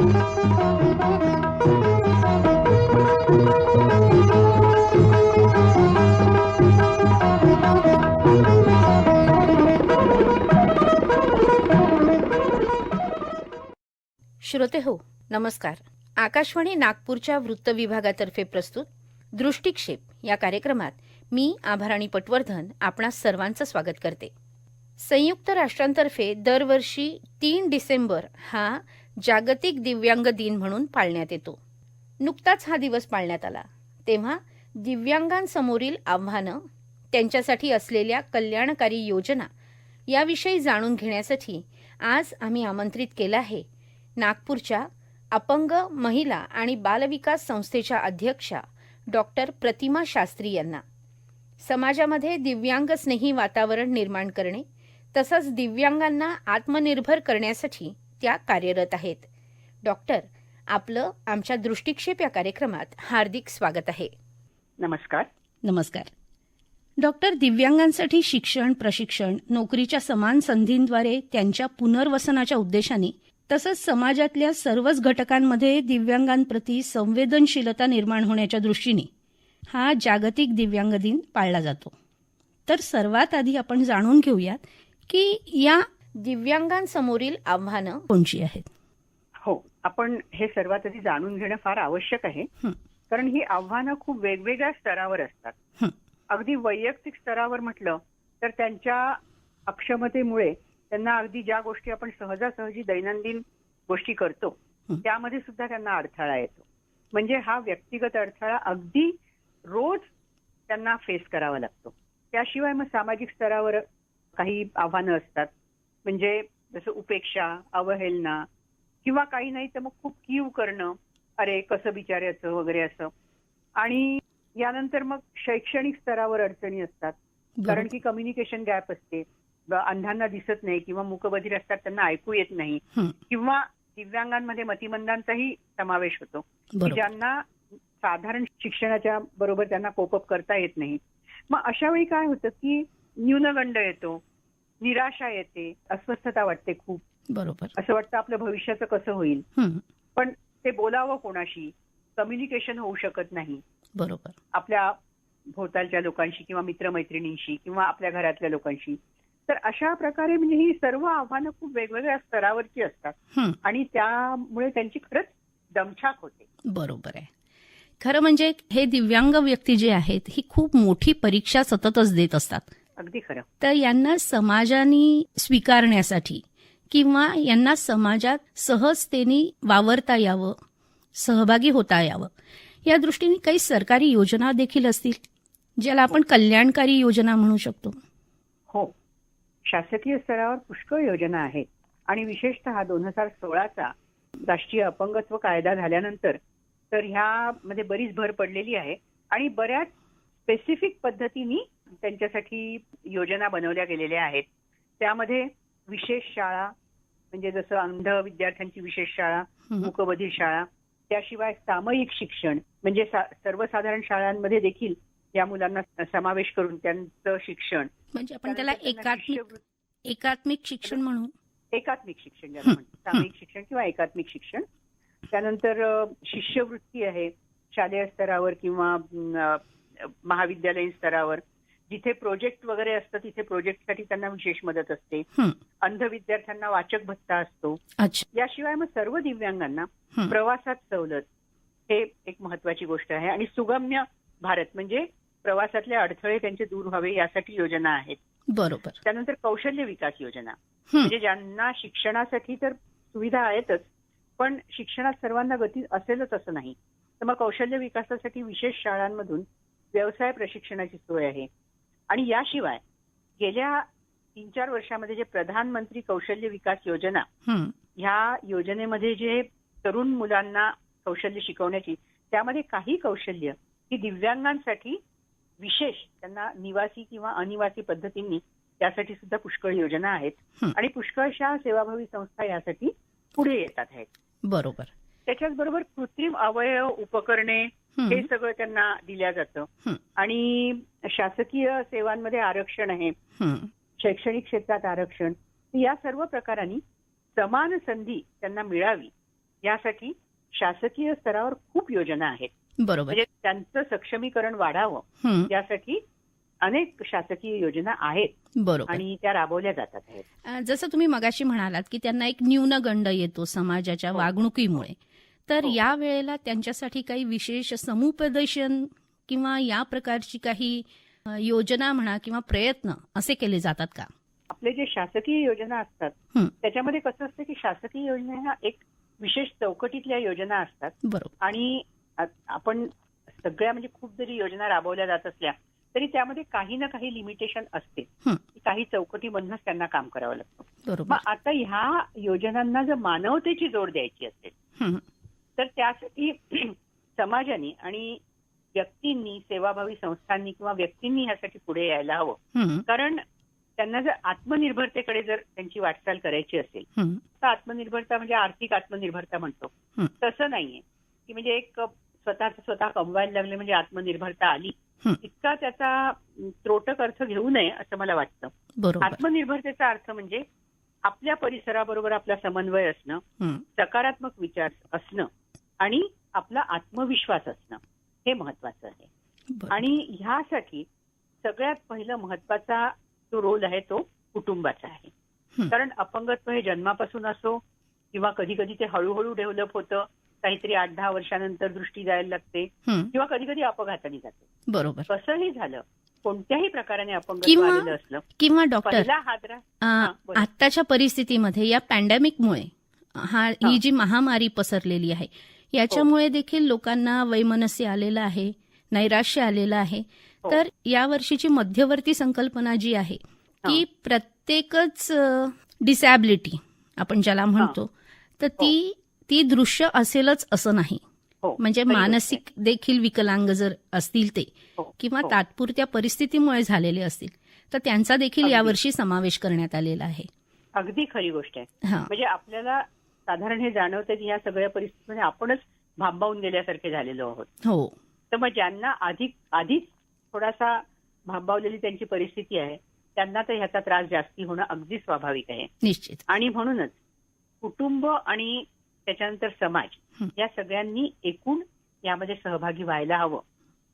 श्रोते हो नमस्कार. आकाशवाणी नागपूरच्या वृत्त विभागातर्फे प्रस्तुत दृष्टिक्षेप या कार्यक्रमात मी आभाराणी पटवर्धन आपणा सर्वांचं स्वागत करते. संयुक्त राष्ट्रांतर्फे दरवर्षी तीन डिसेंबर हा जागतिक दिव्यांग दिन म्हणून पाळण्यात येतो. नुकताच हा दिवस पाळण्यात आला. तेव्हा दिव्यांगांसमोरील आव्हानं त्यांच्यासाठी असलेल्या कल्याणकारी योजना याविषयी जाणून घेण्यासाठी आज आम्ही आमंत्रित केलं आहे. नागपूरच्या अपंग महिला आणि बालविकास संस्थेच्या अध्यक्षा डॉक्टर प्रतिमा शास्त्री यांना. समाजामध्ये दिव्यांग स्नेही वातावरण निर्माण करणे तसंच दिव्यांगांना आत्मनिर्भर करण्यासाठी त्या कार्यरत आहेत. डॉक्टर आपलं आमच्या दृष्टिक्षेप या कार्यक्रमात हार्दिक स्वागत आहे. नमस्कार. नमस्कार. डॉक्टर दिव्यांगांसाठी शिक्षण प्रशिक्षण नोकरीच्या समान संधींद्वारे त्यांच्या पुनर्वसनाच्या उद्देशाने तसंच समाजातल्या सर्वच घटकांमध्ये दिव्यांगांप्रती संवेदनशीलता निर्माण होण्याच्या दृष्टीने हा जागतिक दिव्यांग दिन पाळला जातो. तर सर्वात आधी आपण जाणून घेऊयात की या दिव्यांगांसमोरील आव्हानं कोणची आहेत हो आपण हे सर्वात आधी जाणून घेणं फार आवश्यक आहे हं. कारण ही आव्हानं खूप वेगवेगळ्या स्तरावर असतात. अगदी वैयक्तिक स्तरावर म्हटलं तर त्यांच्या अक्षमतेमुळे त्यांना अगदी ज्या गोष्टी आपण सहजासहजी दैनंदिन गोष्टी करतो. त्यामध्ये सुद्धा त्यांना अडथळा येतो म्हणजे हा व्यक्तिगत अडथळा अगदी रोज त्यांना फेस करावा लागतो त्याशिवाय मग सामाजिक स्तरावर काही आव्हानं असतात म्हणजे जसं उपेक्षा अवहेलना किंवा काही नाही तर मग खूप कीव करणं अरे कसं बिचारायचं वगैरे असं. आणि यानंतर मग शैक्षणिक स्तरावर अडचणी असतात. कारण की कम्युनिकेशन गॅप असते. अंधांना दिसत नाही किंवा मूकबधीर असतात त्यांना ऐकू येत नाही. किंवा दिव्यांगांमध्ये मतिमंदांचाही समावेश होतो. की ज्यांना साधारण शिक्षणाच्या बरोबर त्यांना कोपअप करता येत नाही. मग अशा वेळी काय होतं की न्यूनगंड येतो. निराशा येते अस्वस्थता वाटते खूप. बरोबर. असं वाटतं आपलं भविष्याचं कसं होईल. पण ते बोलावं कोणाशी? कम्युनिकेशन होऊ शकत नाही. बरोबर. आपल्या भोवतालच्या लोकांशी किंवा मित्रमैत्रिणींशी किंवा आपल्या घरातल्या लोकांशी. तर अशा प्रकारे म्हणजे ही सर्व आव्हानं खूप वेगवेगळ्या स्तरावरची असतात. आणि त्यामुळे त्यांची खरंच दमछाक होते. बरोबर आहे. खरं म्हणजे हे दिव्यांग व्यक्ती जे आहेत ही खूप मोठी परीक्षा सततच देत असतात. अगदी खरं. तर यांना समाजाने स्वीकारण्यासाठी किंवा यांना समाजात सहजतेने वावरता यावं सहभागी होता यावं या दृष्टीने काही सरकारी योजना देखील असतील ज्याला आपण कल्याणकारी योजना म्हणू शकतो. हो. शासकीय स्तरावर पुष्कळ योजना आहेत आणि विशेषतः दोन हजार सोळाचा राष्ट्रीय अपंगत्व कायदा झाल्यानंतर तर ह्यामध्ये बरीच भर पडलेली आहे आणि बऱ्याच स्पेसिफिक पद्धतीने त्यांच्यासाठी योजना बनवल्या गेलेल्या आहेत. त्यामध्ये विशेष शाळा म्हणजे जसं अंध विद्यार्थ्यांची विशेष शाळा मूकबधीर शाळा त्याशिवाय सामायिक शिक्षण म्हणजे सर्वसाधारण शाळांमध्ये देखील या मुलांना समावेश करून त्यांचं शिक्षण. म्हणजे आपण त्याला एकात्मिक शिक्षण म्हणू. एकात्मिक शिक्षण ज्याला सामायिक शिक्षण किंवा एकात्मिक शिक्षण. त्यानंतर शिष्यवृत्ती आहे शालेय स्तरावर किंवा महाविद्यालयीन स्तरावर. जिथे प्रोजेक्ट वगैरे असतं तिथे प्रोजेक्टसाठी त्यांना विशेष मदत असते. अंध विद्यार्थ्यांना वाचक भत्ता असतो. याशिवाय मग सर्व दिव्यांगांना प्रवासात सवलत हे एक महत्वाची गोष्ट आहे. आणि सुगम्य भारत म्हणजे प्रवासातले अडथळे त्यांचे दूर व्हावे यासाठी योजना आहेत. बरोबर. त्यानंतर कौशल्य विकास योजना. म्हणजे ज्यांना शिक्षणासाठी तर सुविधा आहेतच पण शिक्षणात सर्वांना गती असेलच असं नाही. तर मग कौशल्य विकासासाठी विशेष शाळांमधून व्यवसाय प्रशिक्षणाची सोय आहे. आणि याशिवाय गेल्या तीन चार वर्षामध्ये जे प्रधानमंत्री कौशल्य विकास योजना ह्या योजनेमध्ये जे तरुण मुलांना कौशल्य शिकवण्याची त्यामध्ये काही कौशल्य ही दिव्यांगांसाठी विशेष त्यांना निवासी किंवा अनिवासी पद्धतींनी त्यासाठी सुद्धा पुष्कळ योजना आहेत. आणि पुष्कळशा सेवाभावी संस्था यासाठी पुढे येतात आहेत. बरोबर. त्याच्याच बरोबर कृत्रिम अवयव उपकरणे हं, सगळं त्यांना दिल्या जातं. आणि शासकीय सेवांमध्ये आरक्षण आहे शैक्षणिक क्षेत्रात आरक्षण या सर्व प्रकारांनी समान संधी त्यांना मिळावी यासाठी शासकीय स्तरावर खूप योजना आहेत. बरोबर. म्हणजे त्यांचं सक्षमीकरण वाढावं यासाठी अनेक शासकीय योजना आहेत बरोबर. आणि त्या राबवल्या जातात जसं तुम्ही मगाशी म्हणालात की त्यांना एक न्यूनगंड येतो समाजाच्या हो. वागणुकीमुळे. तर हो. या वेळेला त्यांच्यासाठी काही विशेष समुपदेशन किंवा या प्रकारची काही योजना म्हणा किंवा प्रयत्न असे केले जातात का? आपले जे शासकीय योजना असतात. त्याच्यामध्ये कसं असतं की शासकीय योजना ह्या एक विशेष चौकटीतल्या योजना असतात. बरोबर. आणि आपण सगळ्या म्हणजे खूप जरी योजना राबवल्या जात असल्या तरी त्यामध्ये काही ना काही लिमिटेशन असते. काही चौकटीमधनच त्यांना काम करावं लागतं. बरोबर. मग आता ह्या योजनांना जर मानवतेची जोड द्यायची असेल तर त्यासाठी समाजाने आणि व्यक्तींनी सेवाभावी संस्थांनी किंवा व्यक्तींनी ह्यासाठी पुढे यायला हवं. कारण त्यांना जर आत्मनिर्भरतेकडे जर त्यांची वाटचाल करायची असेल तर आत्मनिर्भरता म्हणजे आर्थिक आत्मनिर्भरता म्हणतो. तसं नाहीये. की म्हणजे एक स्वतःच स्वतः कमवायला लागले म्हणजे आत्मनिर्भरता आली. इतका त्याचा त्रोटक अर्थ घेऊ नये असं मला वाटतं. आत्मनिर्भरतेचा अर्थ म्हणजे आपल्या परिसराबरोबर आपला समन्वय असणं सकारात्मक विचार असणं आणि आपला आत्मविश्वास असणं हे महत्वाचं आहे. आणि ह्यासाठी सगळ्यात पहिलं महत्त्वाचा जो रोल आहे तो कुटुंबाचा आहे. कारण अपंगत्व हे जन्मापासून असो किंवा कधी कधी ते हळूहळू डेव्हलप होतं काहीतरी आठ दहा वर्षानंतर दृष्टी जायला लागते किंवा कधी कधी अपघाताने जाते. बरोबर. कसंही झालं कोणत्याही प्रकाराने अपंगत्व आलेलं असलं किंवा डॉक्टर. आत्ताच्या परिस्थितीमध्ये या पॅन्डेमिकमुळे हा ही. जी महामारी पसरलेली आहे याच्यामुळे देखील लोकांना वैमनस्य आलेलं आहे नैराश्य आलेलं आहे. हो. तर या वर्षीची मध्यवर्ती संकल्पना जी आहे की प्रत्येकच डिसॅबिलिटी आपण ज्याला म्हणतो तर ती ती दृश्य असेलच असं नाही. हो. म्हणजे. मानसिक देखील विकलांग जर असतील ते हो, किंवा हो. तात्पुरत्या परिस्थितीमुळे झालेले असतील तर त्यांचा देखील. यावर्षी समावेश करण्यात आलेला आहे. अगदी खरी गोष्ट आहे. हा. म्हणजे आपल्याला साधारण हे जाणवतं की ह्या सगळ्या परिस्थितीमध्ये आपणच भांबावून गेल्यासारखे झालेलो आहोत. हो. तर मग ज्यांना अधिक आधीच थोडासा भांबावलेली त्यांची परिस्थिती आहे त्यांना तर ह्याचा त्रास जास्ती होणं अगदी स्वाभाविक आहे. निश्चित. आणि म्हणूनच कुटुंब आणि त्याच्यानंतर समाज. या सगळ्यांनी एकूण यामध्ये सहभागी व्हायला हवं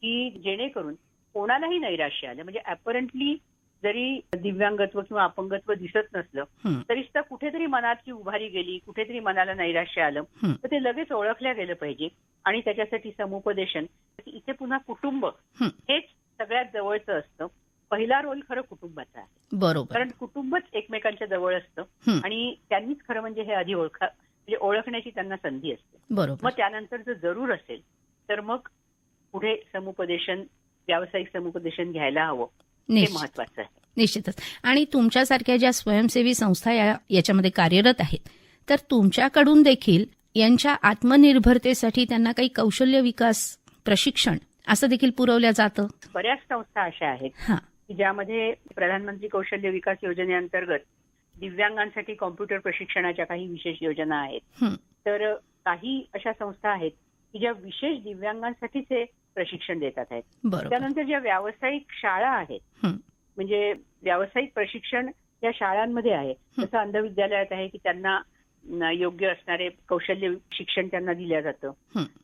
की जेणेकरून कोणालाही नैराश्य आलं. म्हणजे अपरंटली जरी दिव्यांगत्व किंवा अपंगत्व दिसत नसलं तरी सुद्धा कुठेतरी मनाची उभारी गेली कुठेतरी मनाला नैराश्य आलं. तर ते लगेच ओळखल्या गेलं पाहिजे आणि त्याच्यासाठी समुपदेशन. इथे पुन्हा कुटुंब. हेच सगळ्यात जवळचं असतं. पहिला रोल खरं कुटुंबाचा आहे. बरोबर. कारण कुटुंबच एकमेकांच्या जवळ असतं आणि त्यांनीच खरं म्हणजे हे आधी ओळखा म्हणजे ओळखण्याची त्यांना संधी असते. बरोबर. मग त्यानंतर जर जरूर असेल तर मग पुढे समुपदेशन व्यावसायिक समुपदेशन घ्यायला हवं. हे महत्वाचं आहे. निश्चितच. आणि तुमच्यासारख्या ज्या स्वयंसेवी संस्था या याच्यामध्ये कार्यरत आहेत तर तुमच्याकडून देखील यांच्या आत्मनिर्भरतेसाठी त्यांना काही कौशल्य विकास प्रशिक्षण असं देखील पुरवलं जातं? बऱ्याच संस्था अशा आहेत हा. की ज्यामध्ये प्रधानमंत्री कौशल्य विकास योजनेअंतर्गत दिव्यांगांसाठी कॉम्प्युटर प्रशिक्षणाच्या काही विशेष योजना आहेत. तर काही अशा संस्था आहेत की ज्या विशेष दिव्यांगांसाठीच हे प्रशिक्षण देतात आहेत. त्यानंतर ज्या व्यावसायिक शाळा आहेत म्हणजे व्यावसायिक प्रशिक्षण या शाळांमध्ये आहे. जसं अंधविद्यालयात आहे की त्यांना योग्य असणारे कौशल्य शिक्षण त्यांना दिलं जातं.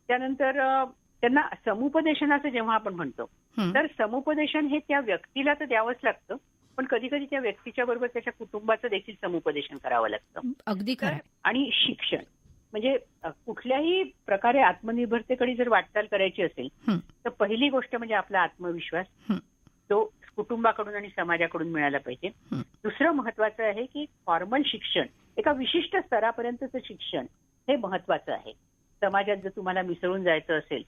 त्यानंतर त्यांना समुपदेशनाचं जेव्हा आपण म्हणतो तर समुपदेशन हे त्या व्यक्तीला तर द्यावंच लागतं पण कधी कधी त्या व्यक्तीच्या बरोबर त्याच्या कुटुंबाचं देखील समुपदेशन करावं लागतं. अगदी आणि शिक्षण. म्हणजे कुठल्याही प्रकारे आत्मनिर्भरतेकडे जर वाटचाल करायची असेल तर पहिली गोष्ट म्हणजे आपला आत्मविश्वास. तो कुटुंबाकडून आणि समाजाकडून मिळाला पाहिजे. दुसरं महत्वाचं आहे की फॉर्मल शिक्षण एका विशिष्ट स्तरापर्यंतचं शिक्षण हे महत्वाचं आहे. समाजात जर तुम्हाला मिसळून जायचं असेल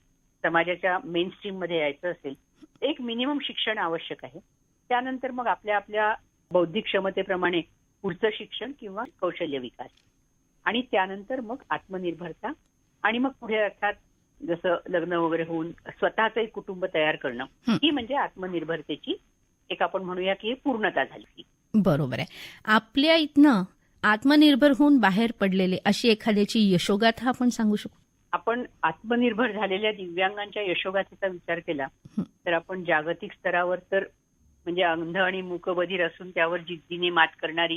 समाजाच्या मेन स्ट्रीममध्ये यायचं असेल एक मिनिमम शिक्षण आवश्यक आहे. त्यानंतर मग आपल्या आपल्या बौद्धिक क्षमतेप्रमाणे पुढचं शिक्षण किंवा कौशल्य विकास. आणि त्यानंतर मग आत्मनिर्भरता आणि मग पुढे अर्थात जसं लग्न वगैरे होऊन स्वतःचं एक कुटुंब तयार करणं हं. म्हणजे आत्मनिर्भरतेची एक आपण म्हणूया की पूर्णता झाली. बरोबर आहे. आपल्या इथनं आत्मनिर्भर होऊन बाहेर पडलेले अशी एखाद्याची यशोगाथा आपण सांगू शकतो आपण आत्मनिर्भर झालेल्या दिव्यांगांच्या यशोगाथेचा विचार केला. तर आपण जागतिक स्तरावर तर म्हणजे अंध आणि मूकबधीर असून त्यावर जिद्दीने मात करणारी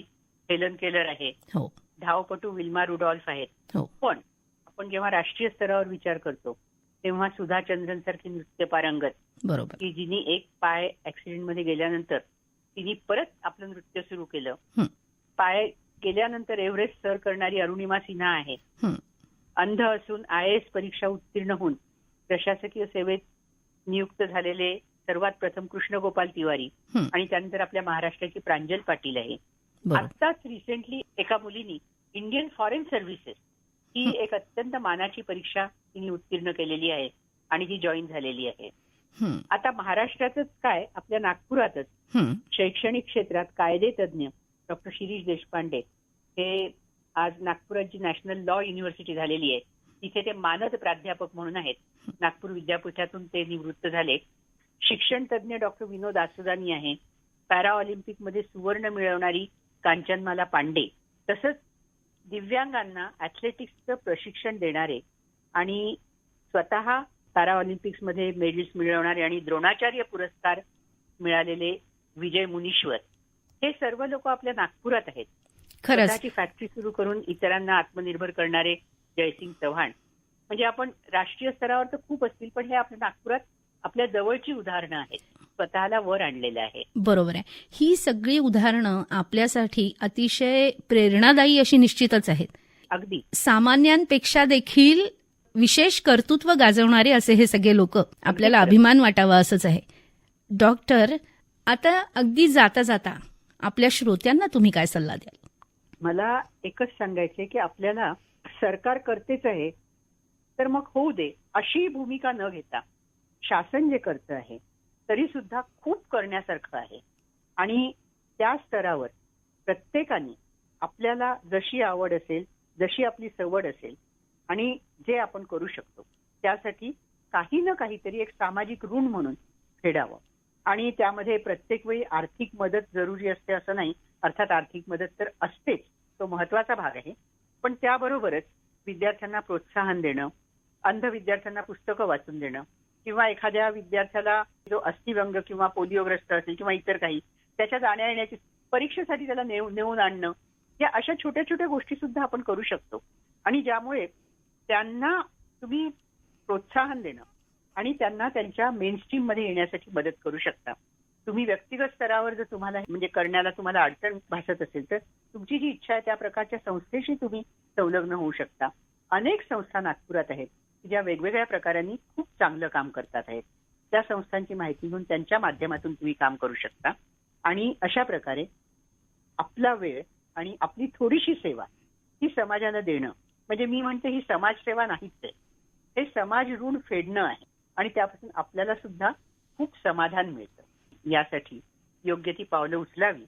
हेलन केलर आहे. हो. धावपटू विल्मा रुडॉल्फ आहेत. हो. पण आपण जेव्हा राष्ट्रीय स्तरावर विचार करतो तेव्हा सुधा चंद्रन सारखी नृत्य पारंगत. बरोबर. की जिने एक पाय ऍक्सिडेंटमध्ये गेल्यानंतर तिने परत आपलं नृत्य सुरू केलं. पाय गेल्यानंतर एव्हरेस्ट सर करणारी अरुणिमा सिन्हा आहे. अंध असून आय एस परीक्षा उत्तीर्ण होऊन प्रशासकीय सेवेत नियुक्त झालेले सर्वात प्रथम कृष्णगोपाल तिवारी. आणि त्यानंतर आपल्या महाराष्ट्राची प्रांजल पाटील आहे. आत्ताच रिसेंटली एका मुलीनी इंडियन फॉरेन सर्व्हिसेस ही हं. एक अत्यंत मानाची परीक्षा तिने उत्तीर्ण केलेली आहे आणि ती जॉईन झालेली आहे. हं, आता महाराष्ट्रातच काय आपल्या नागपुरातच हं. शैक्षणिक क्षेत्रात कायदे तज्ज्ञ डॉक्टर शिरीष देशपांडे हे आज नागपुरात जी नॅशनल लॉ युनिव्हर्सिटी झालेली आहे. तिथे ते मानद प्राध्यापक म्हणून आहेत. नागपूर विद्यापीठातून ते निवृत्त झाले. शिक्षण तज्ज्ञ डॉक्टर विनोद आसुदानी आहे. पॅरा ऑलिम्पिकमध्ये सुवर्ण मिळवणारी कांचनमाला पांडे तसंच दिव्यांगांना ऍथलेटिक्सचं प्रशिक्षण देणारे आणि स्वतः पॅरा ऑलिम्पिक्समध्ये मेडल्स मिळवणारे आणि द्रोणाचार्य पुरस्कार मिळालेले विजय मुनीश्वर हे सर्व लोक आपल्या नागपुरात आहेत. स्वतःची फॅक्टरी सुरू करून इतरांना आत्मनिर्भर करणारे जयसिंग चव्हाण. म्हणजे आपण राष्ट्रीय स्तरावर तर खूप असतील पण हे आपल्या नागपुरात आपल्या जवळची उदाहरणं आहेत. स्वतःला वर आणलेलं आहे. बरोबर आहे. ही सगळी उदाहरणं आपल्यासाठी अतिशय प्रेरणादायी अशी निश्चितच आहेत. अगदी. सामान्यांपेक्षा देखील विशेष कर्तृत्व गाजवणारे असे हे सगळे लोक आपल्याला. अभिमान वाटावा असंच आहे. डॉक्टर आता अगदी जाता जाता आपल्या श्रोत्यांना तुम्ही काय सल्ला द्याल? मला एकच सांगायचंय की आपल्याला सरकार करतेच आहे तर मग होऊ दे अशी भूमिका न घेता शासन जे करतं आहे तरी सुद्धा खूप करण्यासारखं आहे. आणि त्या स्तरावर प्रत्येकाने आपल्याला जशी आवड असेल जशी आपली सवड असेल आणि जे आपण करू शकतो त्यासाठी काही ना काहीतरी एक सामाजिक ऋण म्हणून फेडावं. आणि त्यामध्ये प्रत्येक वेळी आर्थिक मदत जरुरी असते असं नाही अर्थात आर्थिक मदत तर असतेच तो महत्त्वाचा भाग आहे. पण त्याबरोबरच विद्यार्थ्यांना प्रोत्साहन देणं अंध विद्यार्थ्यांना पुस्तकं वाचून देणं किंवा एखाद्या विद्यार्थ्याला जो अस्थिभंग किंवा पोलिओग्रस्त असेल किंवा इतर काही त्याच्या जाण्या येण्याची परीक्षेसाठी त्याला नेऊ- नेऊन आणणं या अशा छोट्या छोट्या गोष्टी सुद्धा आपण करू शकतो. आणि ज्यामुळे त्यांना तुम्ही प्रोत्साहन देणं आणि त्यांना त्यांच्या मेनस्ट्रीममध्ये येण्यासाठी मदत करू शकता. तुम्ही व्यक्तिगत स्तरावर जर तुम्हाला म्हणजे करण्याला तुम्हाला अडचण भासत असेल तर तुमची जी इच्छा आहे त्या प्रकारच्या संस्थेशी तुम्ही संलग्न होऊ शकता. अनेक संस्था नागपुरात आहेत. ज्या वेगवेगळ्या प्रकारांनी खूप चांगलं काम करतात आहेत. त्या संस्थांची माहिती घेऊन त्यांच्या माध्यमातून तुम्ही काम करू शकता. आणि अशा प्रकारे आपला वेळ आणि आपली थोडीशी सेवा ही समाजाला देणं म्हणजे मी म्हणते ही समाजसेवा नाहीच आहे. हे समाज ऋण फेडणं आहे आणि त्यापासून आपल्याला सुद्धा खूप समाधान मिळतं. यासाठी योग्य ती पावलं उचलावी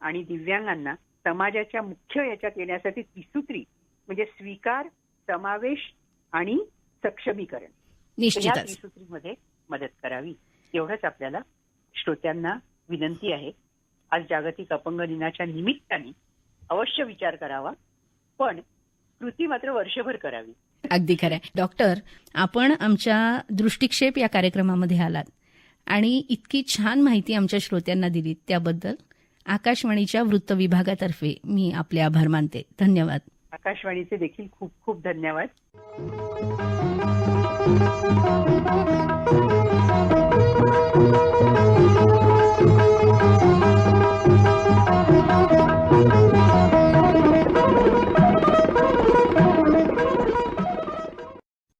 आणि दिव्यांगांना समाजाच्या मुख्य याच्यात येण्यासाठी त्रिसूत्री म्हणजे स्वीकार समावेश आणि सक्षमीकरण. त्रिसूत्रीमध्ये मदत करावी. एवढंच आपल्याला श्रोत्यांना विनंती आहे. आज जागतिक अपंग दिनाच्या निमित्ताने अवश्य विचार करावा. पण कृती मात्र वर्षभर करावी. अगदी खरं आहे. डॉक्टर आपण आमच्या दृष्टिक्षेप या कार्यक्रमामध्ये आलात आणि इतकी छान माहिती आमच्या श्रोत्यांना दिलीत. त्याबद्दल आकाशवाणीच्या वृत्त विभागातर्फे मी आपले आभार मानते. धन्यवाद. आकाशवाणीचे देखील खूप खूप धन्यवाद. Música